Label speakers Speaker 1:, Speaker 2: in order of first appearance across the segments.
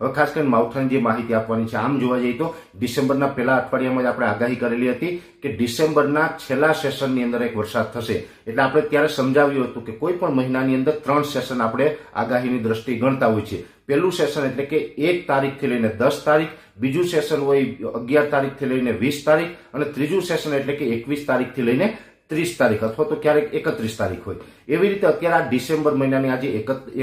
Speaker 1: હવે ખાસ કરીને માવઠાની જે માહિતી આપવાની છે, આમ જોવા જઈએ તો ડિસેમ્બરના પહેલા અઠવાડિયામાં જ આપણે આગાહી કરેલી હતી કે ડિસેમ્બરના છેલ્લા સેશનની અંદર એક વરસાદ થશે. એટલે આપણે ત્યારે સમજાવ્યું હતું કે કોઈ પણ મહિનાની અંદર ત્રણ સેશન આપણે આગાહીની દ્રષ્ટિએ ગણતા હોય છે. પહેલું સેશન એટલે કે એક તારીખથી લઈને દસ તારીખ, બીજું સેશન હોય અગિયાર તારીખથી લઈને વીસ તારીખ અને ત્રીજું સેશન એટલે કે એકવીસ તારીખથી લઈને ત્રીસ તારીખ, અથવા તો ક્યારેક એકત્રીસ તારીખ હોય. એવી રીતે અત્યારે આ ડિસેમ્બર મહિનાની આજે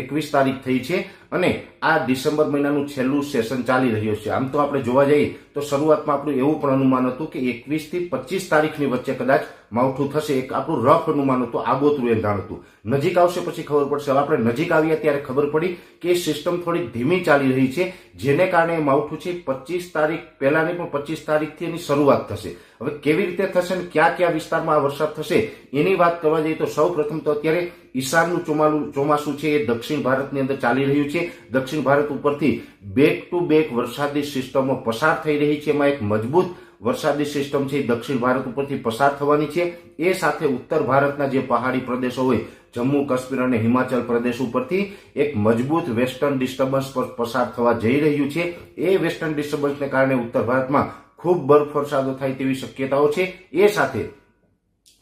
Speaker 1: એકવીસ તારીખ થઈ છે અને આ ડિસેમ્બર મહિનાનું છેલ્લું સેશન ચાલી રહ્યું છે. આમ તો આપણે જોવા જઈએ તો શરૂઆતમાં આપણું એવું પણ અનુમાન હતું કે એકવીસથી પચીસ તારીખની વચ્ચે કદાચ માવઠું થશે. એક આપણું રફ અનુમાન હતું આગોતરું એંધાણ હતું. નજીક આવશે પછી ખબર પડશે. હવે આપણે નજીક આવ્યા ત્યારે ખબર પડી કે સિસ્ટમ થોડી ધીમી ચાલી રહી છે, જેને કારણે માવઠું છે પચીસ તારીખ પહેલાની પણ પચીસ તારીખથી એની શરૂઆત થશે. હવે કેવી રીતે થશે અને કયા કયા વિસ્તારમાં આ વરસાદ થશે, એની વાત કરવા જઈએ તો સૌ પ્રથમ તો અત્યારે ઈશાનનું ચોમાલું ચોમાસું છે, એ દક્ષિણ ભારતની અંદર ચાલી રહ્યું છે. દક્ષિણ ભારત ઉપરથી બેક ટુ બેક વરસાદી સિસ્ટમો પસાર થઈ રહી છે. એમાં એક મજબૂત વરસાદી સિસ્ટમ છે દક્ષિણ ભારત ઉપરથી પસાર થવાની છે. એ સાથે ઉત્તર ભારતના જે પહાડી પ્રદેશો હોય, જમ્મુ, કાશ્મીર અને હિમાચલ પ્રદેશ ઉપરથી એક મજબૂત વેસ્ટર્ન ડિસ્ટર્બન્સ પર પસાર થવા જઈ રહ્યું છે. એ વેસ્ટર્ન ડિસ્ટર્બન્સને કારણે ઉત્તર ભારતમાં ખૂબ બરફ વરસાદો થાય તેવી શક્યતાઓ છે. એ સાથે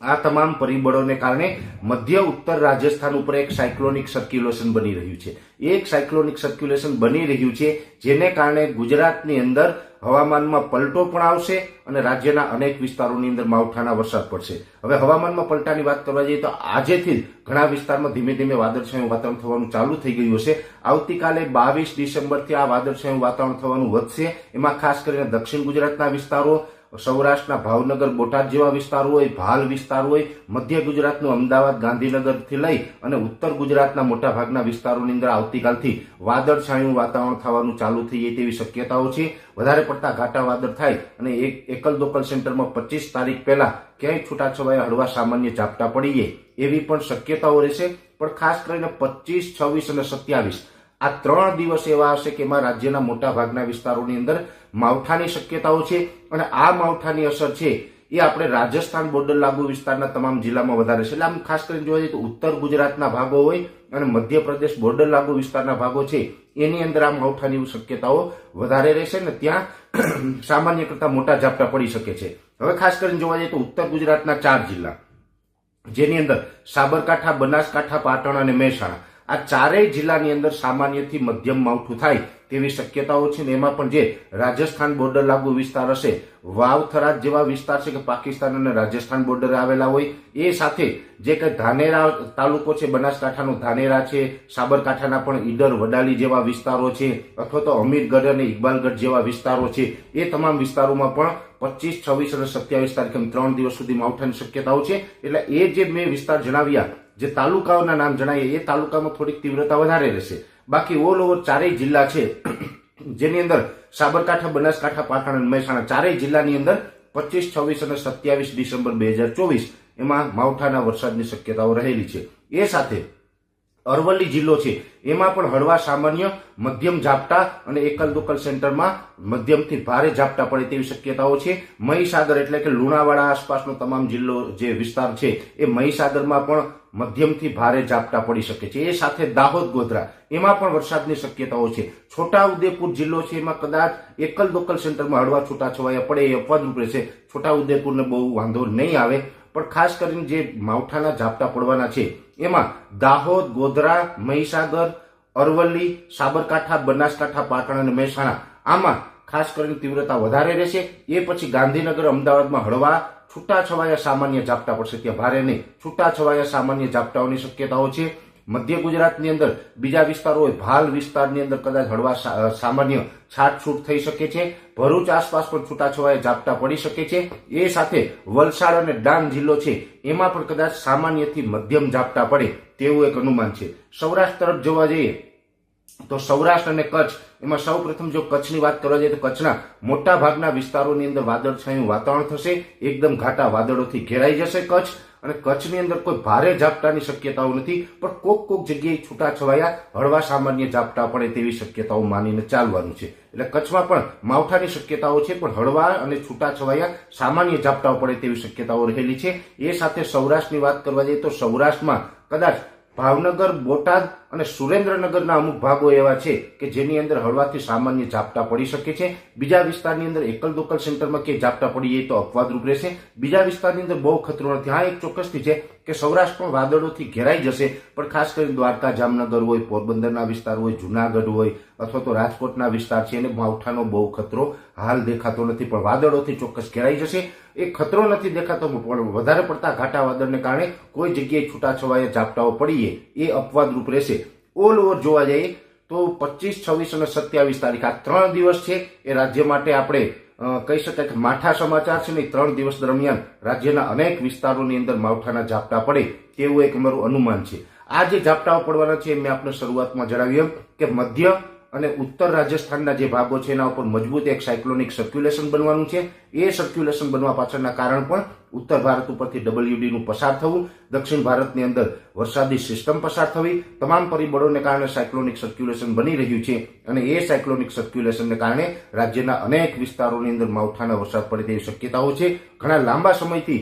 Speaker 1: આ તમામ પરિબળોને કારણે મધ્ય ઉત્તર રાજસ્થાન ઉપર એક સાયક્લોનિક સર્ક્યુલેશન બની રહ્યું છે. એક સાયક્લોનિક સર્ક્યુલેશન બની રહ્યું છે, જેને કારણે ગુજરાતની અંદર હવામાનમાં પલટો પણ આવશે અને રાજ્યના અનેક વિસ્તારોની અંદર માવઠાના વરસાદ પડશે. હવે હવામાનમાં પલટાની વાત કરવા જઈએ તો આજેથી જ ઘણા વિસ્તારમાં ધીમે ધીમે વાદળછાયું વાતાવરણ થવાનું ચાલુ થઈ ગયું હશે. આવતીકાલે બાવીસ ડિસેમ્બરથી આ વાદળછાયું વાતાવરણ થવાનું વધશે. એમાં ખાસ કરીને દક્ષિણ ગુજરાતના વિસ્તારો સૌરાષ્ટ્રના ભાવનગર, બોટાદ જેવા વિસ્તારો હોય, ભાલ વિસ્તાર હોય, મધ્ય ગુજરાતનું અમદાવાદ, ગાંધીનગરથી લઈ અને ઉત્તર ગુજરાતના મોટાભાગના વિસ્તારોની અંદર આવતીકાલથી વાદળછાયું વાતાવરણ થવાનું ચાલુ થઈ જાય તેવી શક્યતાઓ છે. વધારે પડતા ઘાટા વાદળ થાય અને એક એકલ દોકલ સેન્ટરમાં પચીસ તારીખ પહેલા ક્યાંય છૂટાછવાયા હળવા સામાન્ય ઝાપટા પડી જાય એવી પણ શક્યતાઓ રહેશે. પણ ખાસ કરીને પચીસ, છવ્વીસ અને સત્યાવીસ આ ત્રણ દિવસ એવા હશે કે એમાં રાજ્યના મોટા ભાગના વિસ્તારોની અંદર માવઠાની શક્યતાઓ છે અને આ માવઠાની અસર છે એ આપણે રાજસ્થાન બોર્ડર લાગુ વિસ્તારના તમામ જિલ્લામાં વધારે છે. એટલે આમ ખાસ કરીને જોવા જઈએ તો ઉત્તર ગુજરાતના ભાગો હોય અને મધ્યપ્રદેશ બોર્ડર લાગુ વિસ્તારના ભાગો છે, એની અંદર આ માવઠાની શક્યતાઓ વધારે રહેશે ને ત્યાં સામાન્ય કરતા મોટા ઝાપટા પડી શકે છે. હવે ખાસ કરીને જોવા જઈએ તો ઉત્તર ગુજરાતના ચાર જિલ્લા, જેની અંદર સાબરકાંઠા, બનાસકાંઠા, પાટણ અને મહેસાણા. આ ચારેય જિલ્લાની અંદર સામાન્યથી મધ્યમ માવઠું થાય તેવી શક્યતાઓ છે ને એમાં પણ જે રાજસ્થાન બોર્ડર લાગુ વિસ્તાર હશે, વાવ થરાદ જેવા વિસ્તાર છે કે પાકિસ્તાન અને રાજસ્થાન બોર્ડરે આવેલા હોય, એ સાથે જે કંઈ ધાનેરા તાલુકો છે, બનાસકાંઠાનો ધાનેરા છે, સાબરકાંઠાના પણ ઈડર, વડાલી જેવા વિસ્તારો છે, અથવા તો અમીરગઢ અને ઇકબાલગઢ જેવા વિસ્તારો છે, એ તમામ વિસ્તારોમાં પણ પચીસ, છવ્વીસ અને સત્યાવીસ તારીખે ત્રણ દિવસ સુધી માવઠાની શક્યતાઓ છે. એટલે એ જે મેં વિસ્તાર જણાવ્યા, જે તાલુકાઓના નામ જણાવીએ એ તાલુકામાં થોડીક તીવ્રતા વધારે રહેશે. બાકી ઓલ ઓવર ચારેય જિલ્લા છે, જેની અંદર સાબરકાંઠા, બનાસકાંઠા, પાટણ અને મહેસાણા ચારેય જિલ્લાની અંદર પચીસ, છવ્વીસ અને સત્યાવીસ ડિસેમ્બર બે હજાર ચોવીસ એમાં માવઠાના વરસાદની શક્યતાઓ રહેલી છે. એ સાથે અરવલ્લી જિલ્લો છે. એમાં પણ હળવા સામાન્ય, મધ્યમ ઝાપટા અને એકલ દોકલ સેન્ટરમાં મધ્યમથી ભારે ઝાપટા પડે તેવી શક્યતાઓ છે. મહીસાગર એટલે કે લુણાવાડા આસપાસનો તમામ જિલ્લો જે વિસ્તાર છે, એ મહીસાગરમાં પણ મધ્યમથી ભારે ઝાપટા પડી શકે છે. એ સાથે દાહોદ, ગોધરા, એમાં પણ વરસાદની શક્યતાઓ છે. છોટા ઉદેપુર જિલ્લો છે, એમાં કદાચ એકલ દોકલ સેન્ટરમાં હળવા છૂટાછવાયા પડે એ અપવાદરૂપ રહેશે. છોટા ઉદેપુરને બહુ વાંધો નહીં આવે. પણ ખાસ કરીને જે માવઠાના ઝાપટા પડવાના છે એમાં દાહોદ, ગોધરા, મહીસાગર, અરવલ્લી, સાબરકાંઠા, બનાસકાંઠા, પાટણ અને મહેસાણા. આમાં ખાસ કરીને તીવ્રતા વધારે રહેશે. એ પછી ગાંધીનગર, અમદાવાદમાં હળવા છૂટાછવાયા સામાન્ય ઝાપટા પડશે. ત્યાં ભારે નહીં. છૂટાછવાયા સામાન્ય ઝાપટાઓની શક્યતાઓ છે. મધ્ય ગુજરાતની અંદર બીજા વિસ્તારો હોય, ભાલ વિસ્તારની અંદર કદાચ હળવા સામાન્ય છાટછૂટ થઈ શકે છે, ભરૂચ આસપાસ પણ છૂટાછવાયા ઝાપટા પડી શકે છે. એ સાથે વલસાડ અને ડાંગ જિલ્લો છે, એમાં પણ કદાચ સામાન્યથી મધ્યમ ઝાપટા પડે તેવું એક અનુમાન છે. સૌરાષ્ટ્ર તરફ જોવા જઈએ, તો સૌરાષ્ટ્ર અને કચ્છ, એમાં સૌ પ્રથમ જો કચ્છની વાત કરવા જઈએ તો કચ્છના મોટા ભાગના વિસ્તારોની અંદર વાદળછાયું વાતાવરણ થશે, એકદમ ઘાટા વાદળોથી ઘેરાઈ જશે કચ્છ. અને કચ્છની અંદર કોઈ ભારે ઝાપટાની શક્યતાઓ નથી, પણ કોક કોક જગ્યાએ છૂટાછવાયા હળવા સામાન્ય ઝાપટા પડે તેવી શક્યતાઓ માનીને ચાલવાનું છે. એટલે કચ્છમાં પણ માવઠાની શક્યતાઓ છે, પણ હળવા અને છૂટાછવાયા સામાન્ય ઝાપટાઓ પડે તેવી શક્યતાઓ રહેલી છે. એ સાથે સૌરાષ્ટ્રની વાત કરવા જઈએ તો સૌરાષ્ટ્રમાં કદાચ ભાવનગર, બોટાદ અને સુરેન્દ્રનગરના અમુક ભાગો એવા છે કે જેની અંદર હળવાથી સામાન્ય ઝાપટા પડી શકે છે. બીજા વિસ્તારની અંદર એકલ દોકલ સેન્ટરમાં કે ઝાપટા પડી જાય તો અપવાદરૂપ રહેશે. બીજા વિસ્તારની અંદર બહુ ખતરો નથી. હા, એક ચોક્કસથી છે. કે સૌરાષ્ટ્ર પણ વાદળોથી ઘેરાઈ જશે, પણ ખાસ કરીને દ્વારકા, જામનગર હોય, પોરબંદરના વિસ્તાર હોય, જુનાગઢ હોય, અથવા તો રાજકોટના વિસ્તાર છે, એને માવઠાનો બહુ ખતરો હાલ દેખાતો નથી, પણ વાદળોથી ચોક્કસ ઘેરાઈ જશે. એ ખતરો નથી દેખાતો, પણ વધારે પડતા ઘાટા વાદળને કારણે કોઈ જગ્યાએ છૂટાછવાયા ઝાપટાઓ પડીએ, એ અપવાદરૂપ રહેશે. ઓલ ઓવર જોવા જઈએ તો પચીસ, છવ્વીસ અને સત્યાવીસ તારીખ આ ત્રણ દિવસ છે, એ રાજ્ય માટે આપણે કહી શકાય કે માઠા સમાચાર છે ને ત્રણ દિવસ દરમિયાન રાજ્યના અનેક વિસ્તારોની અંદર માવઠાના ઝાપટા પડે તેવું એક અમારું અનુમાન છે. આ જે ઝાપટાઓ પડવાના છે મેં આપને શરૂઆતમાં જણાવ્યું કે મધ્ય અને ઉત્તર રાજસ્થાનના જે ભાગો છે, એના ઉપર મજબૂત એક સાયક્લોનિક સર્ક્યુલેશન બનવાનું છે. એ સર્ક્યુલેશન બનવા પાછળના કારણ પણ ઉત્તર ભારત ઉપરથી ડબલ્યુડીનું પસાર થવું, દક્ષિણ ભારતની અંદર વરસાદી સિસ્ટમ પસાર થવી, તમામ પરિબળોને કારણે સાયક્લોનિક સર્ક્યુલેશન બની રહ્યું છે અને એ સાયક્લોનિક સર્ક્યુલેશનને કારણે રાજ્યના અનેક વિસ્તારોની અંદર માવઠાના વરસાદ પડે તેવી શક્યતાઓ છે. ઘણા લાંબા સમયથી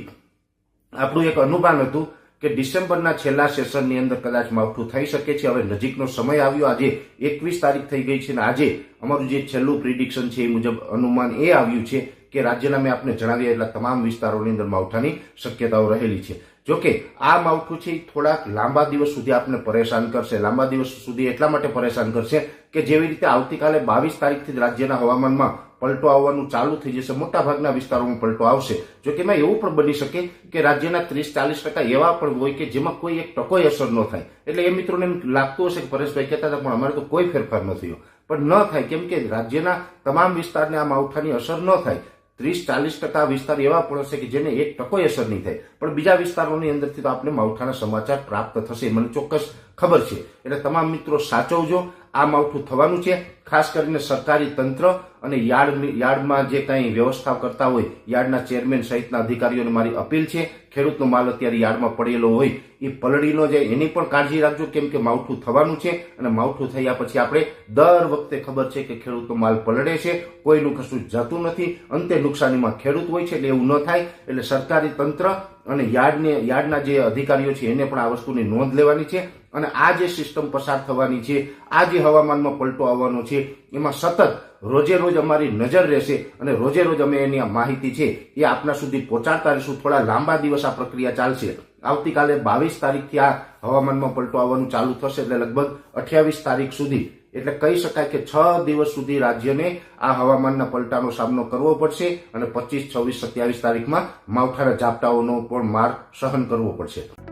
Speaker 1: આપણું એક અનુમાન હતું કે ડિસેમ્બરના છેલ્લા સેશનની અંદર કદાચ માવઠું થઈ શકે છે. હવે નજીકનો સમય આવ્યો. આજે એકવીસ તારીખ થઈ ગઈ છે અને આજે અમારું જે છેલ્લું પ્રિડિક્શન છે એ મુજબ અનુમાન એ આવ્યું છે કે રાજ્યના મેં આપને જણાવ્યા એટલા તમામ વિસ્તારોની અંદર માવઠાની શક્યતાઓ રહેલી છે. જોકે આ માવઠું છે થોડાક લાંબા દિવસ સુધી આપને પરેશાન કરશે. લાંબા દિવસ સુધી એટલા માટે પરેશાન કરશે કે જેવી રીતે આવતીકાલે બાવીસ તારીખથી રાજ્યના હવામાનમાં પલટો આવવાનું ચાલુ થઈ જશે. મોટા ભાગના વિસ્તારોમાં પલટો આવશે. જો કે એમાં એવું પણ બની શકે કે રાજ્યના ત્રીસ, ચાલીસ ટકા એવા પણ હોય કે જેમાં કોઈ એક ટકોય અસર ન થાય. એટલે એ મિત્રોને એમ લાગતું હશે કે પરેશભાઈ કહેતા હતા, પણ અમારે તો કોઈ ફેરફાર ન થયો. પણ ન થાય. કેમ કે રાજ્યના તમામ વિસ્તારને આ માવઠાની અસર ન થાય. ત્રીસ, ચાલીસ ટકા વિસ્તાર એવા પણ હશે કે જેને એક ટકોય અસર નહીં થાય. પણ બીજા વિસ્તારોની અંદરથી તો આપણે માવઠાના સમાચાર પ્રાપ્ત થશે. મને ચોક્કસ ખબર છે. એટલે તમામ મિત્રો સાચવજો. આ માવઠું થવાનું છે. ખાસ કરીને સરકારી તંત્ર અને યાર્ડ યાર્ડમાં જે કંઈ વ્યવસ્થા કરતા હોય, યાર્ડના ચેરમેન સહિતના અધિકારીઓને મારી અપીલ છે, ખેડૂતનો માલ અત્યારે યાર્ડમાં પડેલો હોય, એ પલળી ન જાય એની પણ કાળજી રાખજો, કેમ કે માવઠું થવાનું છે, અને માવઠું થયા પછી આપણે દર વખતે ખબર છે કે ખેડૂતનો માલ પલળે છે, કોઈનું કશું જતું નથી, અંતે નુકસાનીમાં ખેડૂત હોય છે, એટલે એવું ન થાય, એટલે સરકારી તંત્ર અને યાર્ડને યાર્ડના જે અધિકારીઓ છે, એને પણ આ વસ્તુની નોંધ લેવાની છે, અને આ જે સિસ્ટમ પસાર થવાની છે, આ જે હવામાનમાં પલટો આવવાનો છે, એમાં સતત રોજે રોજ અમારી નજર રહેશે અને રોજે રોજ અમે એની આ માહિતી છે એ આપના સુધી પહોંચાડતા રહીશું. થોડા લાંબા દિવસ આ પ્રક્રિયા ચાલશે. આવતીકાલે બાવીસ તારીખથી આ હવામાનમાં પલટો આવવાનું ચાલુ થશે એટલે લગભગ અઠ્યાવીસ તારીખ સુધી. એટલે કહી શકાય કે છ દિવસ સુધી રાજ્યને આ હવામાનના પલટાનો સામનો કરવો પડશે અને પચીસ, છવ્વીસ, સત્યાવીસ તારીખમાં માવઠાના ઝાપટાઓનો પણ માર સહન કરવો પડશે.